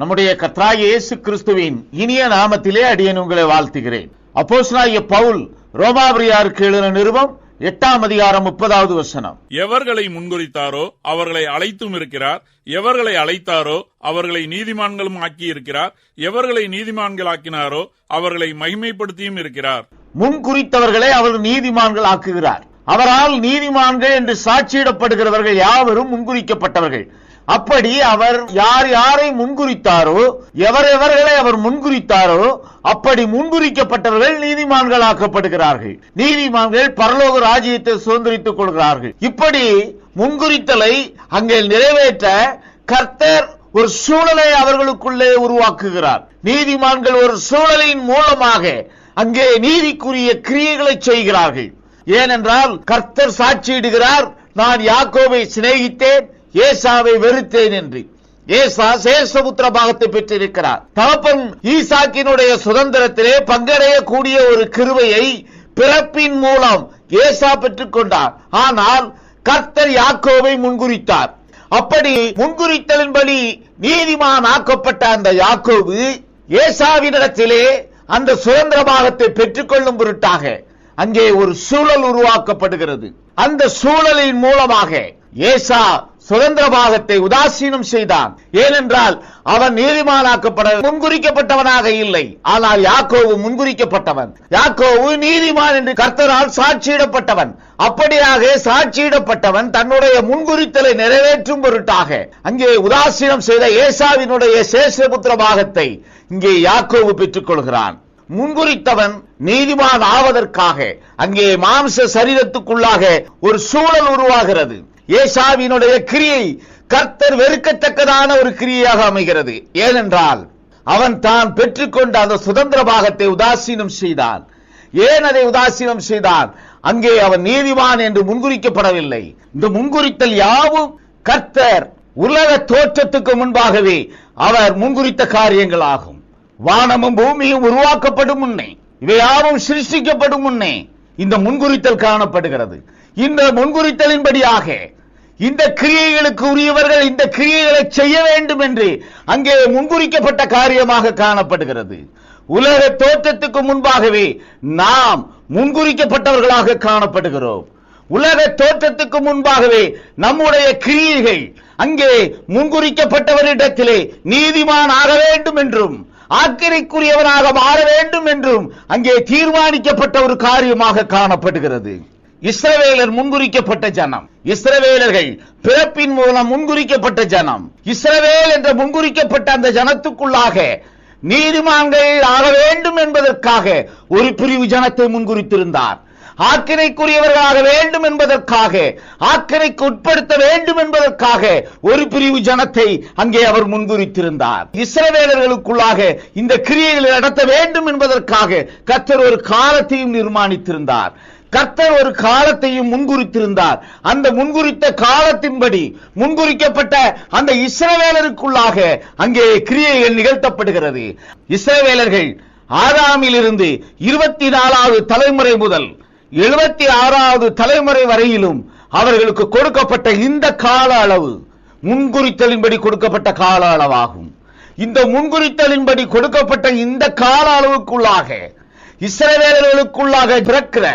நம்முடைய கர்த்தராகிய இயேசு கிறிஸ்துவின் இனிய நாமத்திலே அடியேன் உங்களை வாழ்த்துகிறேன். அப்போஸ்தலனாகிய பவுல் ரோமாபுரியாருக்கு எழுதின நிருபம் எட்டாம் அதிகாரம் முப்பதாவது வசனம். எவர்களை முன்குறித்தாரோ அவர்களை அழைத்தும் இருக்கிறார். எவர்களை அழைத்தாரோ அவர்களை நீதிமான்களும் ஆக்கி இருக்கிறார் எவர்களை நீதிமான்களாக்கினாரோ அவர்களை மகிமைப்படுத்தியும் இருக்கிறார். முன் குறித்தவர்களை அவர் நீதிமான்கள் ஆக்குகிறார். அவரால் நீதிமான்கள் என்று சாட்சியிடப்படுகிறவர்கள் யாவரும் முன்குறிக்கப்பட்டவர்கள். அப்படி அவர் யார் யாரை முன்குறித்தாரோ எவர் எவர்களை அவர் முன்குறித்தாரோ அப்படி முன்குறிக்கப்பட்டவர்கள் நீதிமான்கள் ஆக்கப்படுகிறார்கள் நீதிமான்கள் பரலோக ராஜ்யத்தை சுதந்திரித்துக் கொள்கிறார்கள். இப்படி முன்குறித்தலை அங்கே நிறைவேற்ற கர்த்தர் ஒரு சூழலை அவர்களுக்குள்ளே உருவாக்குகிறார். நீதிமான்கள் ஒரு சூழலின் மூலமாக அங்கே நீதிக்குரிய கிரியைகளை செய்கிறார்கள். ஏனென்றால் கர்த்தர் சாட்சியிடுகிறார் நான் யாக்கோவை சிநேகித்தேன் ஏசாவை வெறுத்தேன் என்று. ஏசா சேஷபுத்திர பாகத்தை பெற்றிருக்கிறார். தகப்பன் ஈசாக்கினுடைய சுதந்திரத்திலே பங்கடையக்கூடிய ஒரு கிருவையை பிறப்பின் மூலம் ஏசா பெற்றுக் கொண்டார் ஆனால் கர்த்தர் யாக்கோவை முன்குறித்தார். அப்படி முன்குறித்தலின்படி நீதிமான் ஆக்கப்பட்ட அந்த யாக்கோவு ஏசாவினிடத்திலே அந்த சுதந்திர பாகத்தை பெற்றுக்கொள்ளும் பொருட்டாக அங்கே ஒரு சூழல் உருவாக்கப்படுகிறது. அந்த சூழலின் மூலமாக ஏசா சுதந்திர பாகத்தை உதாசீனம் செய்தான். ஏனென்றால் அவன் நீதிமானாக்கப்பட முன்குறிக்கப்பட்டவனாக இல்லை. ஆனால் யாக்கோவு முன்குறிக்கப்பட்டவன். யாக்கோவு நீதிமான் என்று கர்த்தரால் சாட்சியிடப்பட்டவன். அப்படியாக சாட்சியிடப்பட்டவன் தன்னுடைய முன்குறித்தலை நிறைவேற்றும் பொருட்டாக. அங்கே உதாசீனம் செய்த ஏசாவினுடைய சேஷபுத்திர பாகத்தை இங்கே யாக்கோவு பெற்றுக் கொள்கிறான் முன்குறித்தவன் நீதிமான் ஆவதற்காக அங்கே மாம்ச சரீரத்துக்குள்ளாக ஒரு சூழல் உருவாகிறது. ஏசாவினுடைய கிரியை கர்த்தர் வெறுக்கத்தக்கதான ஒரு கிரியையாக அமைகிறது. ஏனென்றால் அவன் தான் பெற்றுக்கொண்ட அந்த சுதந்திர பாகத்தை உதாசீனம் செய்தான். ஏன் அதை உதாசீனம் செய்தான்? அங்கே அவன் நீதிவான் என்று முன்குறிக்கப்படவில்லை. இந்த முன்குறித்தல் யாவும் கர்த்தர் உலக தோற்றத்துக்கு முன்பாகவே அவர் முன்குறித்த காரியங்கள் ஆகும் வானமும் பூமியும் உருவாக்கப்படும் முன்னே இவையாவும் சிருஷ்டிக்கப்படும் முன்னே இந்த முன்குறித்தல் காணப்படுகிறது. இந்த முன்குறித்தலின்படியாக இந்த கிரியைகளுக்கு உரியவர்கள் இந்த கிரியைகளை செய்ய வேண்டும் என்று அங்கே முன்குறிக்கப்பட்ட காரியமாக காணப்படுகிறது. உலக தோற்றத்துக்கு முன்பாகவே நாம் முன்குறிக்கப்பட்டவர்களாக காணப்படுகிறோம். உலக தோற்றத்துக்கு முன்பாகவே நம்முடைய கிரியைகள் அங்கே முன்குறிக்கப்பட்டவரிடத்திலே நீதிமான் ஆக வேண்டும் என்றும் ஆக்கிரைக்குரியவனாக மாற வேண்டும் என்றும் அங்கே தீர்மானிக்கப்பட்ட ஒரு காரியமாக காணப்படுகிறது. இஸ்ரவேலர் முன்குறிக்கப்பட்ட ஜனம். இஸ்ரவேலர்கள் பிறப்பின் மூலம் முன்குறிக்கப்பட்ட ஜனம். இஸ்ரவேல் என்ற முன்குறிக்கப்பட்ட அந்த ஜனத்துக்குள்ளாக நீதிமான்கள் ஆக வேண்டும் என்பதற்காக ஒரு பிரிவு ஜனத்தை முன்குறித்திருந்தார். ஆக்கினைக்குரியவர்களாக வேண்டும் என்பதற்காக ஆக்கினைக்கு உட்படுத்த வேண்டும் என்பதற்காக ஒரு பிரிவு ஜனத்தை அங்கே அவர் முன்குறித்திருந்தார். இஸ்ரவேலர்களுக்குள்ளாக இந்த கிரியைகளை நடத்த வேண்டும் என்பதற்காக கத்தர் ஒரு காலத்தையும் நிர்மாணித்திருந்தார். கர்த்தர் ஒரு காலத்தையும் முன்குறித்திருந்தார். அந்த முன்குறித்த காலத்தின்படி முன்குறிக்கப்பட்ட அந்த இஸ்ரவேலருக்குள்ளாக அங்கே கிரியைகள் நிகழ்த்தப்படுகிறது. இஸ்ரவேலர்கள் ஆறாமிலிருந்து இருபத்தி நாலாவது தலைமுறை முதல் எழுபத்தி ஆறாவது தலைமுறை வரையிலும் அவர்களுக்கு கொடுக்கப்பட்ட இந்த கால அளவு முன்குறித்தலின்படி கொடுக்கப்பட்ட கால அளவாகும். இந்த முன்குறித்தலின்படி கொடுக்கப்பட்ட இந்த கால அளவுக்குள்ளாக இஸ்ரவேலர்களுக்குள்ளாக பிறக்கிற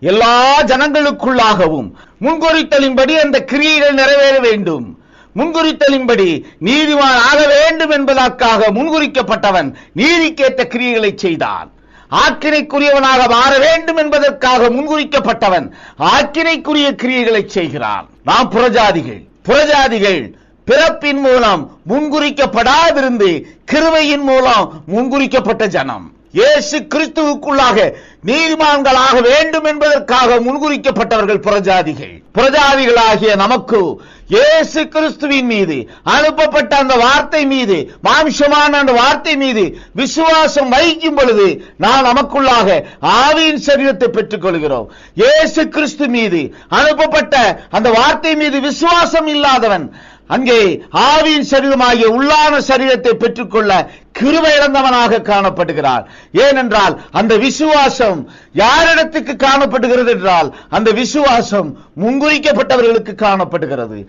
எல்லா ஜனங்களுக்குள்ளாகவும் முன்குறித்தலின்படி அந்த கிரியைகள் நிறைவேற வேண்டும். முன்குறித்தலின்படி நீதிமான் ஆக வேண்டும் என்பதற்காக முன்குறிக்கப்பட்டவன் நீதிக்கேற்ற கிரியைகளை செய்தான். ஆக்கினைக்குரியவனாக மாற வேண்டும் என்பதற்காக முன்குறிக்கப்பட்டவன் ஆக்கினைக்குரிய கிரியைகளை செய்கிறான். நாம் புறஜாதிகள். புறஜாதிகள் பிறப்பின் மூலம் முன்குறிக்கப்படாதிருந்து கிருவையின் மூலம் முன்குறிக்கப்பட்ட ஜனம். இயேசு கிறிஸ்துவுக்குள்ளாக நீதிமான்களாக வேண்டும் என்பதற்காக முன்குறிக்கப்பட்டவர்கள் புறஜாதிகள். புறஜாதிகளாகிய நமக்கு இயேசு கிறிஸ்துவின் மீது அனுப்பப்பட்ட அந்த வார்த்தை மீது மாம்சமான அந்த வார்த்தை மீது விசுவாசம் வைக்கும் பொழுது நான் நமக்குள்ளாக ஆவியின் சரீரத்தை பெற்றுக் கொள்கிறோம் இயேசு கிறிஸ்து மீது அனுப்பப்பட்ட அந்த வார்த்தை மீது விசுவாசம் இல்லாதவன் அங்கே ஆவியின் சரீரமாகிய உள்ளான சரீரத்தை பெற்றுக்கொள்ள கிருப இழந்தவனாக காணப்படுகிறார். ஏனென்றால் அந்த விசுவாசம் யாரிடத்துக்கு காணப்படுகிறது என்றால் அந்த விசுவாசம் முன்குறிக்கப்பட்டவர்களுக்கு காணப்படுகிறது.